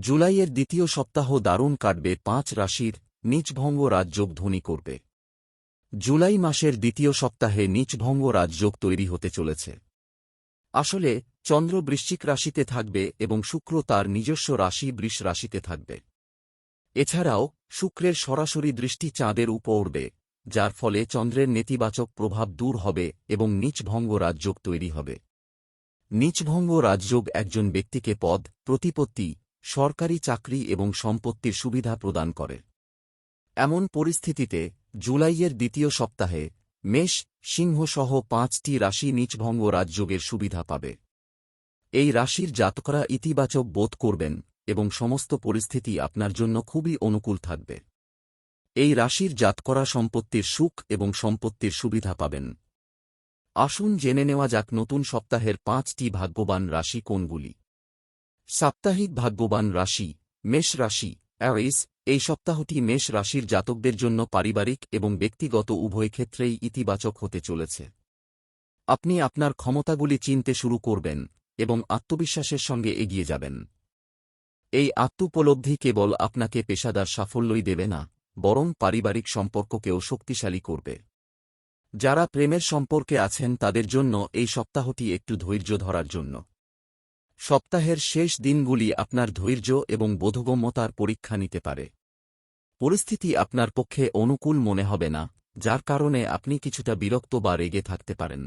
জুলাইয়ের দ্বিতীয় সপ্তাহ দারুণ কাটবে, পাঁচ রাশির নীচভঙ্গ রাজযোগ ধ্বনি করবে। জুলাই মাসের দ্বিতীয় সপ্তাহে নীচভঙ্গ রাজযোগ তৈরি হতে চলেছে। আসলে, চন্দ্র বৃশ্চিক রাশিতে থাকবে এবং শুক্র তার নিজস্ব রাশি বৃষ রাশিতে থাকবে। এছাড়াও, শুক্রের সরাসরি দৃষ্টি চাঁদের উপর যার ফলে চন্দ্রের নেতিবাচক প্রভাব দূর হবে এবং নীচভঙ্গ রাজযোগ তৈরি হবে। নীচভঙ্গ রাজযোগ একজন ব্যক্তিকে পদ, প্রতিপত্তি সরকারি চাকরি এবং সম্পত্তির সুবিধা প্রদান করে। এমন পরিস্থিতিতে জুলাইয়ের দ্বিতীয় সপ্তাহে মেষ সিংহসহ পাঁচটি রাশি নীচভঙ্গ রাজযোগের সুবিধা পাবে। এই রাশির জাতকরা ইতিবাচক বোধ করবেন এবং সমস্ত পরিস্থিতি আপনার জন্য খুবই অনুকূল থাকবে। এই রাশির জাতকরা সম্পত্তির সুখ এবং সম্পত্তির সুবিধা পাবেন। আসুন জেনে নেওয়া যাক নতুন সপ্তাহের পাঁচটি ভাগ্যবান রাশি কোনগুলি। সাপ্তাহিক ভাগ্যবান রাশি, মেষ রাশি অ্যারিস এই সপ্তাহটি মেষ রাশির জাতকদের জন্য পারিবারিক এবং ব্যক্তিগত উভয় ক্ষেত্রেই ইতিবাচক হতে চলেছে। আপনি আপনার ক্ষমতাগুলি চিনতে শুরু করবেন এবং আত্মবিশ্বাসের সঙ্গে এগিয়ে যাবেন। এই আত্মোপলব্ধি কেবল আপনাকে পেশাদার সাফল্যই দেবে না, বরং পারিবারিক সম্পর্ককেও শক্তিশালী করবে। যারা প্রেমের সম্পর্কে আছেন তাদের জন্য এই সপ্তাহটি একটু ধৈর্য ধরার জন্য। সপ্তাহের শেষ দিনগুলি আপনার ধৈর্য এবং বোধগম্যতার পরীক্ষা নিতে পারে। পরিস্থিতি আপনার পক্ষে অনুকূল মনে হবে না, যার কারণে আপনি কিছুটা বিরক্ত বা রেগে থাকতে পারেন।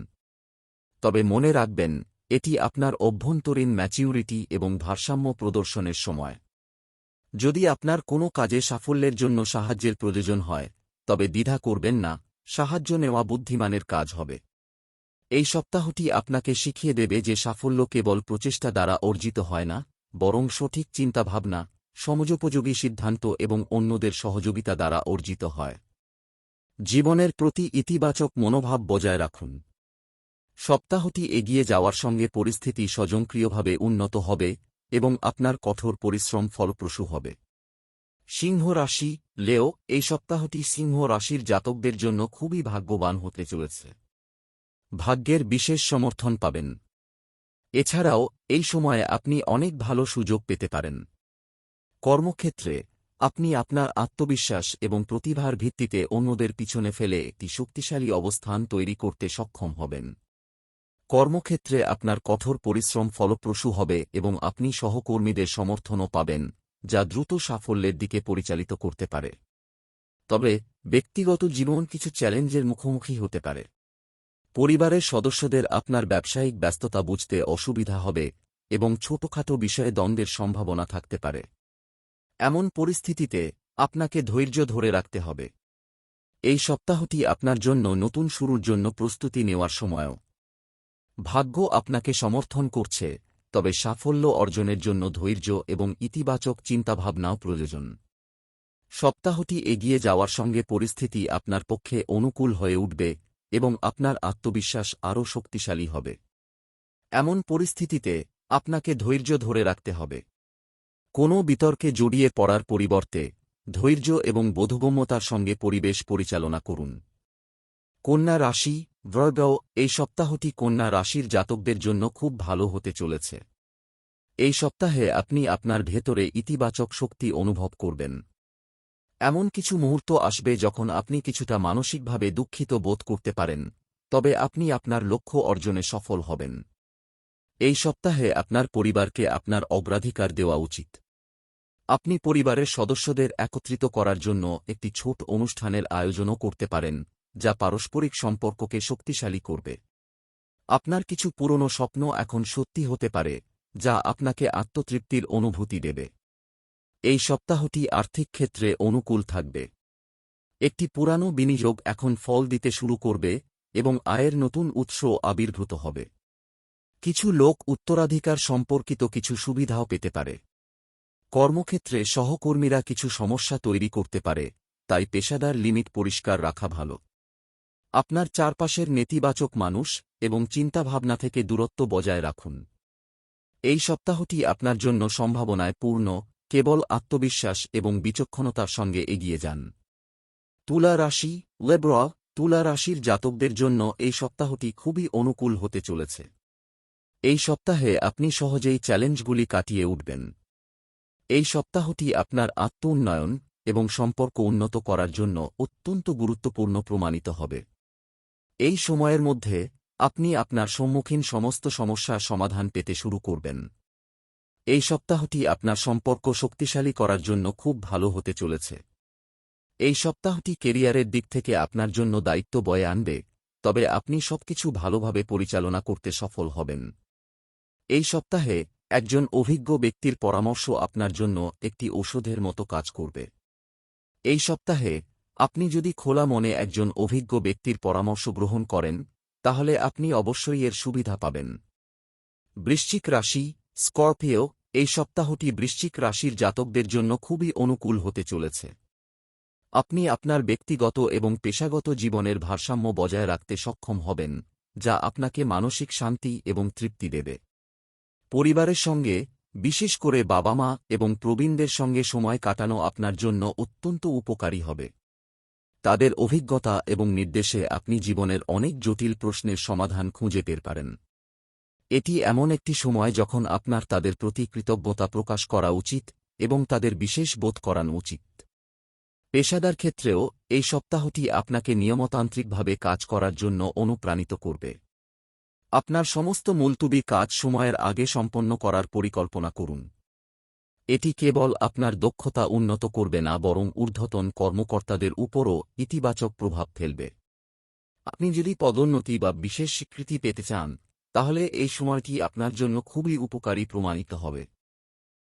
তবে মনে রাখবেন, এটি আপনার অভ্যন্তরীণ ম্যাচিউরিটি এবং ভারসাম্য প্রদর্শনের সময়। যদি আপনার কোনো কাজে সাফল্যের জন্য সাহায্যের প্রয়োজন হয়, তবে দ্বিধা করবেন না, সাহায্য নেওয়া বুদ্ধিমানের কাজ হবে। এই সপ্তাহটি আপনাকে শিখিয়ে দেবে যে সাফল্য কেবল প্রচেষ্টা দ্বারা অর্জিত হয় না, বরং সঠিক চিন্তাভাবনা, সমযোপযোগী সিদ্ধান্ত এবং অন্যদের সহযোগিতা দ্বারা অর্জিত হয়। জীবনের প্রতি ইতিবাচক মনোভাব বজায় রাখুন। সপ্তাহটি এগিয়ে যাওয়ার সঙ্গে পরিস্থিতি স্বয়ংক্রিয়ভাবে উন্নত হবে এবং আপনার কঠোর পরিশ্রম ফলপ্রসূ হবে। সিংহ রাশি, লেও, এই সপ্তাহটি সিংহ রাশির জাতকদের জন্য খুবই ভাগ্যবান হতে চলেছে। ভাগ্যের বিশেষ সমর্থন পাবেন। এছাড়াও, এই সময়ে আপনি অনেক ভালো সুযোগ পেতে পারেন। কর্মক্ষেত্রে, আপনি আপনার আত্মবিশ্বাস এবং প্রতিভার ভিত্তিতে অন্যদের পিছনে ফেলে একটি শক্তিশালী অবস্থান তৈরি করতে সক্ষম হবেন। কর্মক্ষেত্রে আপনার কঠোর পরিশ্রম ফলপ্রসূ হবে এবং আপনি সহকর্মীদের সমর্থনও পাবেন, যা দ্রুত সাফল্যের দিকে পরিচালিত করতে পারে। তবে, ব্যক্তিগত জীবন কিছু চ্যালেঞ্জের মুখোমুখি হতে পারে। পরিবারের সদস্যদের আপনার ব্যবসায়িক ব্যস্ততা বুঝতে অসুবিধা হবে এবং ছোটখাটো বিষয়ে দ্বন্দ্বের সম্ভাবনা থাকতে পারে। এমন পরিস্থিতিতে আপনাকে ধৈর্য ধরে রাখতে হবে। এই সপ্তাহটি আপনার জন্য নতুন শুরুর জন্য প্রস্তুতি নেওয়ার সময়ও। ভাগ্য আপনাকে সমর্থন করছে, তবে সাফল্য অর্জনের জন্য ধৈর্য এবং ইতিবাচক চিন্তাভাবনাও প্রয়োজন। সপ্তাহটি এগিয়ে যাওয়ার সঙ্গে পরিস্থিতি আপনার পক্ষে অনুকূল হয়ে উঠবে এবং আপনার আত্মবিশ্বাস আরও শক্তিশালী হবে। এমন পরিস্থিতিতে আপনাকে ধৈর্য ধরে রাখতে হবে। কোনো বিতর্কে জড়িয়ে পড়ার পরিবর্তে ধৈর্য এবং বোধগম্যতার সঙ্গে পরিবেশ পরিচালনা করুন। কন্যা রাশি ব্রগ এই সপ্তাহটি কন্যা রাশির জাতকদের জন্য খুব ভালো হতে চলেছে। এই সপ্তাহে আপনি আপনার ভেতরে ইতিবাচক শক্তি অনুভব করবেন। এমন কিছু মুহূর্ত আসবে যখন আপনি কিছুটা মানসিকভাবে দুঃখিত বোধ করতে পারেন, তবে আপনি আপনার লক্ষ্য অর্জনে সফল হবেন। এই সপ্তাহে আপনার পরিবারকে আপনার অগ্রাধিকার দেওয়া উচিত। আপনি পরিবারের সদস্যদের একত্রিত করার জন্য একটি ছোট অনুষ্ঠানের আয়োজনও করতে পারেন, যা পারস্পরিক সম্পর্ককে শক্তিশালী করবে। আপনার কিছু পুরনো স্বপ্ন এখন সত্যি হতে পারে, যা আপনাকে আত্মতৃপ্তির অনুভূতি দেবে। এই সপ্তাহটি আর্থিক ক্ষেত্রে অনুকূল থাকবে। একটি পুরানো বিনিয়োগ এখন ফল দিতে শুরু করবে এবং আয়ের নতুন উৎস আবির্ভূত হবে। কিছু লোক উত্তরাধিকার সম্পর্কিত কিছু সুবিধাও পেতে পারে। কর্মক্ষেত্রে সহকর্মীরা কিছু সমস্যা তৈরি করতে পারে, তাই পেশাদার লিমিট পরিষ্কার রাখা ভালো। আপনার চারপাশের নেতিবাচক মানুষ এবং চিন্তাভাবনা থেকে দূরত্ব বজায় রাখুন। এই সপ্তাহটি আপনার জন্য সম্ভাবনায় পূর্ণ কেবল আত্মবিশ্বাস এবং বিচক্ষণতার সঙ্গে এগিয়ে যান। তুলা রাশি, লেব্র, তুলা রাশির জাতকদের জন্য এই সপ্তাহটি খুবই অনুকূল হতে চলেছে। এই সপ্তাহে আপনি সহজেই চ্যালেঞ্জগুলি কাটিয়ে উঠবেন। এই সপ্তাহটি আপনার আত্ম উন্নয়ন এবং সম্পর্ক উন্নত করার জন্য অত্যন্ত গুরুত্বপূর্ণ প্রমাণিত হবে। এই সময়ের মধ্যে আপনি আপনার সম্মুখীন সমস্ত সমস্যার সমাধান পেতে শুরু করবেন। এই সপ্তাহটি আপনার সম্পর্ক শক্তিশালী করার জন্য খুব ভালো হতে চলেছে। এই সপ্তাহটি কেরিয়ারের দিক থেকে আপনার জন্য দায়িত্ব বয়ে আনবে, তবে আপনি সবকিছু ভালোভাবে পরিচালনা করতে সফল হবেন। এই সপ্তাহে একজন অভিজ্ঞ ব্যক্তির পরামর্শ আপনার জন্য একটি ঔষধের মতো কাজ করবে। এই সপ্তাহে আপনি যদি খোলা মনে একজন অভিজ্ঞ ব্যক্তির পরামর্শ গ্রহণ করেন, তাহলে আপনি অবশ্যই এর সুবিধা পাবেন। বৃশ্চিক রাশি স্করপিও, এই সপ্তাহটি বৃশ্চিক রাশির জাতকদের জন্য খুবই অনুকূল হতে চলেছে। আপনি আপনার ব্যক্তিগত এবং পেশাগত জীবনের ভারসাম্য বজায় রাখতে সক্ষম হবেন, যা আপনাকে মানসিক শান্তি এবং তৃপ্তি দেবে। পরিবারের সঙ্গে, বিশেষ করে বাবা মা এবং প্রবীণদের সঙ্গে সময় কাটানো আপনার জন্য অত্যন্ত উপকারী হবে। তাদের অভিজ্ঞতা এবং নির্দেশে আপনি জীবনের অনেক জটিল প্রশ্নের সমাধান খুঁজে পেতে পারেন। এটি এমন একটি সময় যখন আপনার তাদের প্রতি কৃতজ্ঞতা প্রকাশ করা উচিত এবং তাদের বিশেষ বোধ করানো উচিত। পেশাদার ক্ষেত্রেও, এই সপ্তাহটি আপনাকে নিয়মতান্ত্রিকভাবে কাজ করার জন্য অনুপ্রাণিত করবে। আপনার সমস্ত মুলতুবি কাজ সময়ের আগে সম্পন্ন করার পরিকল্পনা করুন। এটি কেবল আপনার দক্ষতা উন্নত করবে না, বরং ঊর্ধ্বতন কর্মকর্তাদের উপরও ইতিবাচক প্রভাব ফেলবে। আপনি যদি পদোন্নতি বা বিশেষ স্বীকৃতি পেতে চান তাহলে এই সময়টি আপনার জন্য খুবই উপকারী প্রমাণিত হবে।